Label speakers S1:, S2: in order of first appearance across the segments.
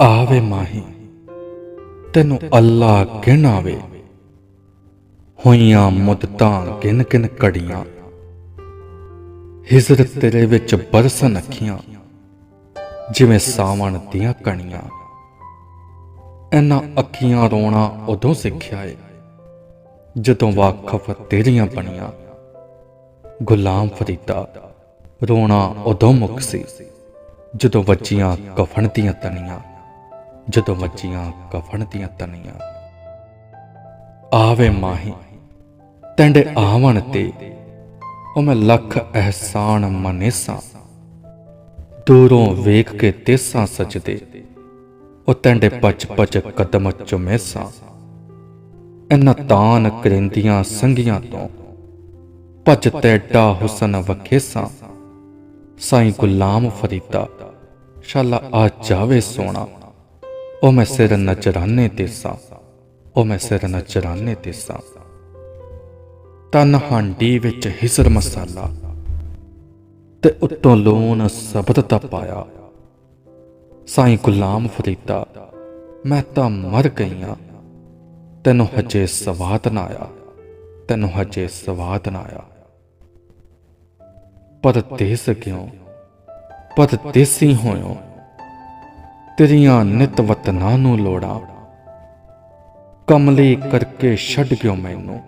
S1: ਆਵੇ ਮਾਹੀ, ਤੈਨੂੰ ਅੱਲਾ ਗਿਣ ਆਵੇ। ਹੋਈਆਂ ਮੁੱਦਤਾਂ ਗਿਣ ਗਿਣ ਘੜੀਆਂ ਹਿਜਰਤ ਤੇਰੇ ਵਿੱਚ ਬਰਸਨ ਅੱਖੀਆਂ, ਜਿਵੇਂ ਸਾਵਣ ਦੀਆਂ ਕਣੀਆਂ। ਇਹਨਾਂ ਅੱਖੀਆਂ ਰੋਣਾ ਉਦੋਂ ਸਿੱਖਿਆ ਏ, ਜਦੋਂ ਵਾਕਫ ਤੇਰੀਆਂ ਬਣੀਆਂ। ਗੁਲਾਮ ਫਰੀਦਾ, ਰੋਣਾ ਉਦੋਂ ਮੁੱਕ ਸੀ, ਜਦੋਂ ਵੱਜੀਆਂ ਕਫਨ ਦੀਆਂ ਤਣੀਆਂ। ਜਦੋਂ ਵੱਜੀਆਂ ਕਫਨ ਦੀਆਂ ਤਨੀਆਂ, ਆਵੇ ਮਾਹੀ, ਤੈਂਡੇ ਆਵਣ ਤੇ ਉਹ ਮੈਂ ਲੱਖ ਅਹਿਸਾਨ ਮਨੇਸਾਂ, ਦੂਰੋਂ ਵੇਖ ਕੇ ਤੇਸਾਂ ਸਜਦੇ, ਉਹ ਤੈਂਡੇ ਪਚ ਪਚ ਕਦਮ ਚੁਮੇਸਾਂ। ਇਹਨਾਂ ਤਾਨ ਕਰਿੰਦੀਆਂ ਸੰਗੀਆਂ ਤੋਂ ਭਜ ਤੈਡਾ ਹੁਸਨ ਵਖੇਸਾਂ, ਸਾਈਂ ਗੁਲਾਮ ਫਰੀਦਾ, ਸ਼ਾਲਾ ਆ ਜਾਵੇ ਸੋਣਾ ਉਹ ਮੈਂ ਸਿਰ ਨਚਰਾਨੇ ਤੇ ਸਾਂ ਉਹ ਮੈਂ ਸਿਰ ਨਚਰਾਨੇ ਤੇ ਸਾਂ। ਤਨ ਹਾਂਡੀ ਵਿੱਚ ਹਿਸਰ ਮਸਾਲਾ, ਤੇ ਉੱਤੋਂ ਲੂਣ ਸਬਦ ਤਾਂ ਪਾਇਆ। ਸਾਈਂ ਗੁਲਾਮ ਫਰੀਦਾ, ਮੈਂ ਤਾਂ ਮਰ ਗਈਆਂ। ਤੈਨੂੰ ਹਜੇ ਸਵਾਦ ਨਾ ਆਇਆ, ਤੈਨੂੰ ਹਜੇ ਸਵਾਦ ਨਾ ਆਇਆ। ਪਰ ਪਰਦੇਸ ਕਿਉਂ? ਪਰਦੇਸੀ ਹੋਇਓ। ਤੇਰੀਆਂ ਨਿਤ ਵਤਨਾਂ ਨੂੰ ਲੋੜਾਂ। ਕਮਲੀ ਕਰਕੇ ਛੱਡ ਗਿਓ ਮੈਨੂੰ,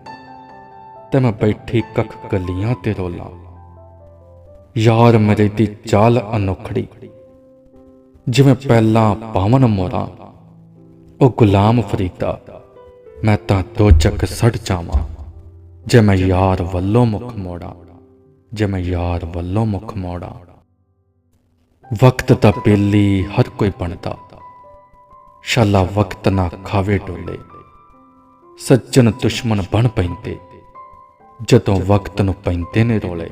S1: ਤੇ ਮੈਂ ਬੈਠੀ ਕੱਖ ਗਲੀਆਂ ਤੇ ਰੋਲਾਂ। ਯਾਰ ਮੇਰੇ ਦੀ ਚਾਲ ਅਨੋਖੜੀ, ਜਿਵੇਂ ਪਹਿਲਾਂ ਪਾਵਨ ਮੋਰਾ। ਉਹ ਗੁਲਾਮ ਫਰੀਦਾ, ਮੈਂ ਤਾਂ ਦੋ ਚੱਕ ਸੜ ਜਾਵਾਂ, ਜੇ ਮੈਂ ਯਾਰ ਵੱਲੋਂ ਮੁਖ ਮੋੜਾ, ਜੇ ਮੈਂ ਯਾਰ ਵੱਲੋਂ ਮੁਖ ਮੋੜਾ। ਵਕਤ ਤਾਂ ਬੇਲੀ ਹਰ ਕੋਈ ਬਣਦਾ। ਸ਼ਾਲਾ ਵਕਤ ਨਾ ਖਾਵੇ ਡੋਲੇ। ਸੱਜਣ ਦੁਸ਼ਮਣ ਬਣ ਪੈਂਦੇ। ਜਦੋਂ ਵਕਤ ਨੂੰ ਪੈਂਦੇ ਨੇ ਰੋਲੇ।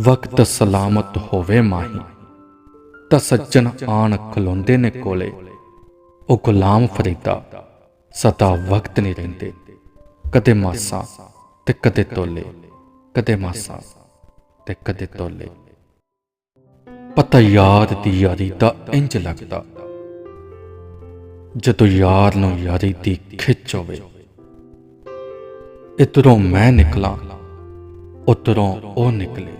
S1: ਵਕਤ ਸਲਾਮਤ ਹੋਵੇ ਮਾਹੀ। ਤਾਂ ਸੱਜਣ ਆਣ ਖਲੋਂਦੇ ਨੇ ਕੋਲੇ। ਉਹ ਗੁਲਾਮ ਫਰੀਦਾ। ਸਦਾ ਵਕਤ ਨਹੀਂ ਰਹਿੰਦੇ। ਕਦੇ ਮਾਸਾ ਤੇ ਕਦੇ ਤੋਲੇ। ਕਦੇ ਮਾਸਾ ਤੇ ਕਦੇ ਤੋਲੇ। ਪਤਾ ਯਾਰ ਦੀ ਯਾਰੀ ਦਾ ਇੰਜ ਲੱਗਦਾ। ਜਦੋਂ ਯਾਰ ਨੂੰ ਯਾਰੀ ਦੀ ਖਿੱਚ ਹੋਵੇ, ਇਧਰੋਂ ਮੈਂ ਨਿਕਲਾਂ, ਉਧਰੋਂ ਉਹ ਨਿਕਲੇ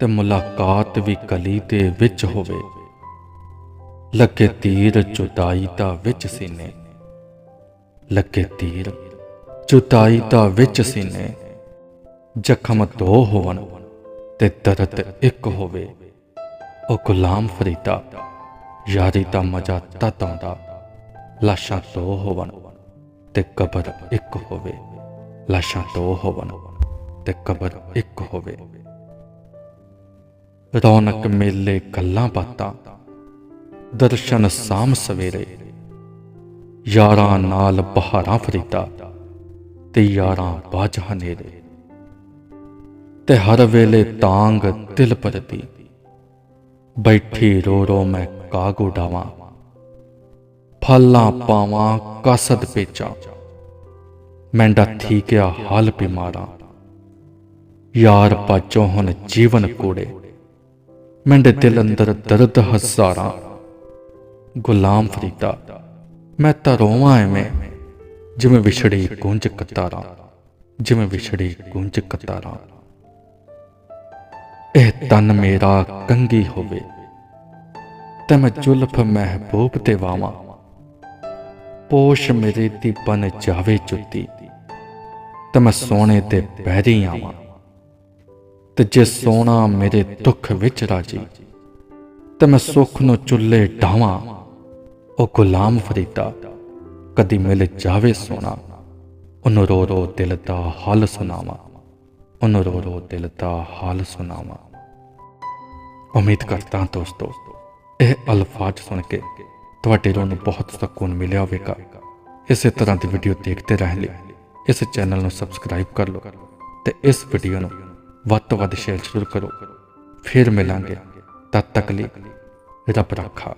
S1: ਤੇ ਮੁਲਾਕਾਤ ਵੀ ਕਲੀ ਦੇ ਵਿੱਚ ਹੋਵੇ। ਲੱਗੇ ਤੀਰ ਜੁਦਾਈ ਦਾ ਵਿੱਚ ਸੀਨੇ, ਲੱਗੇ ਤੀਰ ਜੁਦਾਈ ਦਾ ਵਿੱਚ ਸੀਨੇ, ਜ਼ਖਮ ਦੋ ਹੋਵਨ ਤੇ ਦਰਦ ਇੱਕ ਹੋਵੇ। ਉਹ ਗੁਲਾਮ ਫਰੀਦਾ, ਯਾਰੀ ਦਾ ਮਜ਼ਾ ਤਦ ਆਉਂਦਾ, ਲਾਸ਼ਾਂ ਦੋ ਹੋਵਣ ਤੇ ਕਬਰ ਇੱਕ ਹੋਵੇ। ਲਾਸ਼ਾਂ ਦੋ ਹੋਵਣ ਤੇ ਕਬਰ ਇੱਕ ਹੋਵੇ। ਰੌਣਕ ਮੇਲੇ ਗੱਲਾਂ ਬਾਤਾਂ, ਦਰਸ਼ਨ ਸਾਮ ਸਵੇਰੇ। ਯਾਰਾਂ ਨਾਲ ਬਹਾਰਾਂ ਫਰੀਦਾ ਤੇ ਯਾਰਾਂ ਬਾਝ ਹਨੇਰੇ ਤੇ ਹਰ ਵੇਲੇ ਤਾਂਗ ਦਿਲ ਪਰਦੀ ਬੈਠੀ ਰੋ ਰੋ ਮੈਂ ਕਾਗ ਉਡਾਵਾਂ ਫਲਾਂ ਪਾਵਾਂ ਕਸਦ ਪੇਚਾਂ। ਮੈਂਡਾ ਠੀਕਿਆ ਹਾਲ ਬਿਮਾਰਾਂ। ਯਾਰ ਪਾਚੋ ਹੁਣ ਜੀਵਨ ਕੋੜੇ। ਮੈਂਡੇ ਦਿਲ ਅੰਦਰ ਦਰਦ ਹਜ਼ਾਰਾਂ। ਗੁਲਾਮ ਫਰੀਦਾ, ਮੈਂ ਤਾਂ ਰੋਵਾਂ ਐਵੇਂ। ਜਿਵੇਂ ਵਿਛੜੀ ਗੁੰਜ ਕਤਾਰਾਂ। ਜਿਵੇਂ ਵਿਛੜੀ ਗੁੰਜ ਕਤਾਰਾਂ। ਇਹ ਤਨ ਮੇਰਾ ਕੰਗੀ ਹੋਵੇ, ਤੇ ਮੈਂ ਜੁਲਫ ਮਹਿਬੂਬ ਤੇ ਵਾਵਾਂ। ਪੋਸ਼ ਮੇਰੇ ਦੀ ਬਨ ਜਾਵੇ ਜੁੱਤੀ, ਤੇ ਮੈਂ ਸੋਨੇ ਤੇ ਬਹਿਰੀ ਆਵਾਂ। ਤੇ ਜੇ ਸੋਨਾ ਮੇਰੇ ਦੁੱਖ ਵਿੱਚ ਰਾਜੀ, ਤੇ ਮੈਂ ਸੁੱਖ ਨੂੰ ਚੁੱਲੇ ਢਾਵਾਂ ਉਹ ਗੁਲਾਮ ਫਰੀਦਾ, ਕਦੀ ਮਿਲ ਜਾਵੇ ਸੋਨਾ। ਉਹਨੂੰ ਰੋ ਰੋ ਦਿਲ ਦਾ ਹਾਲ ਸੁਣਾਵਾਂ, ਉਹਨੂੰ ਰੋ ਰੋ ਦਿਲ ਦਾ ਹਾਲ ਸੁਣਾਵਾਂ। ਉਮੀਦ ਕਰਦਾ ਹਾਂ ਦੋਸਤੋ, ਇਹ ਅਲਫਾਜ਼ ਸੁਣ ਕੇ ਤੁਹਾਡੇ ਰੂਹ ਨੂੰ ਬਹੁਤ ਸਕੂਨ ਮਿਲਿਆ ਹੋਵੇਗਾ। ਇਸੇ ਤਰ੍ਹਾਂ ਦੀ ਵੀਡੀਓ ਦੇਖਦੇ ਰਹਿਣ ਲਈ ਇਸ ਚੈਨਲ ਨੂੰ ਸਬਸਕ੍ਰਾਈਬ ਕਰ ਲਓ ਤੇ ਇਸ ਵੀਡੀਓ ਨੂੰ ਵੱਧ ਤੋਂ ਵੱਧ ਸ਼ੇਅਰ ਜ਼ਰੂਰ ਕਰੋ। ਫਿਰ ਮਿਲਾਂਗੇ। ਤਦ ਤੱਕ ਲਈ ਰੱਬ ਰੱਖਾ।